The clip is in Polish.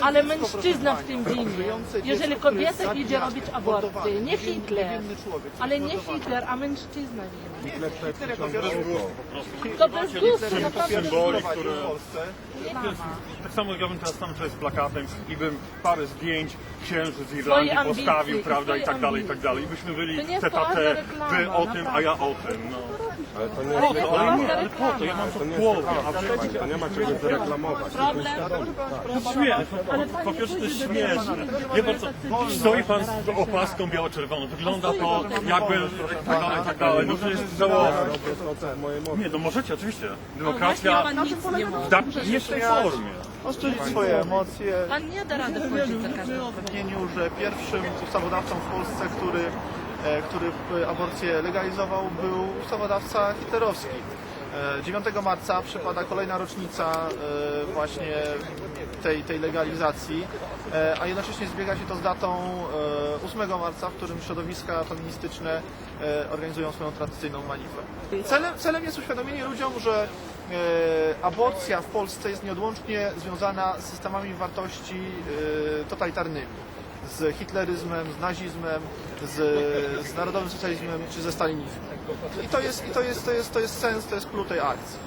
Ale mężczyzna w tym winien. Jeżeli kobieta idzie robić aborcję, nie Hitler, ale nie Hitler, a mężczyzna winien. To bez gustu, naprawdę bez symboli, gustu. które... Tak samo jak ja bym teraz tutaj z plakatem i bym parę zdjęć księży z Irlandii postawił, prawda, i tak dalej, i tak dalej. I byśmy byli To nie jest poważna reklama, wy o tym, a ja o tym, no. Ale to nie, nie Ale nie, po to, ja mam to to w nie głowie. jest reklama, proszę pani, to nie ma czego zareklamować. Problem. Śmieszne. Po pierwsze to jest do śmieszne. co, tacy stoi pan z opaską biało-czerwoną, wygląda to jakby tak dalej, tak dalej. No to jest żałosne. To jest mojej mocy. Nie, no możecie, oczywiście. Demokracja nie w może. da- nie w tej formie. oszczędzić swoje emocje. Pan nie da rady wchodzić W upewnieniu, że pierwszym ustawodawcą w Polsce, który, który e, aborcję legalizował, był ustawodawca hitlerowski. E, 9 marca przypada kolejna rocznica e, właśnie tej, tej legalizacji, e, a jednocześnie zbiega się to z datą e, 8 marca, w którym środowiska feministyczne e, organizują swoją tradycyjną manifę. Celem, celem jest uświadomienie ludziom, że e, aborcja w Polsce jest nieodłącznie związana z systemami wartości e, totalitarnymi. Z hitleryzmem, z nazizmem, z, z narodowym socjalizmem czy ze stalinizmem. I to jest, i to jest, to jest, to jest sens, to jest klucz tej akcji.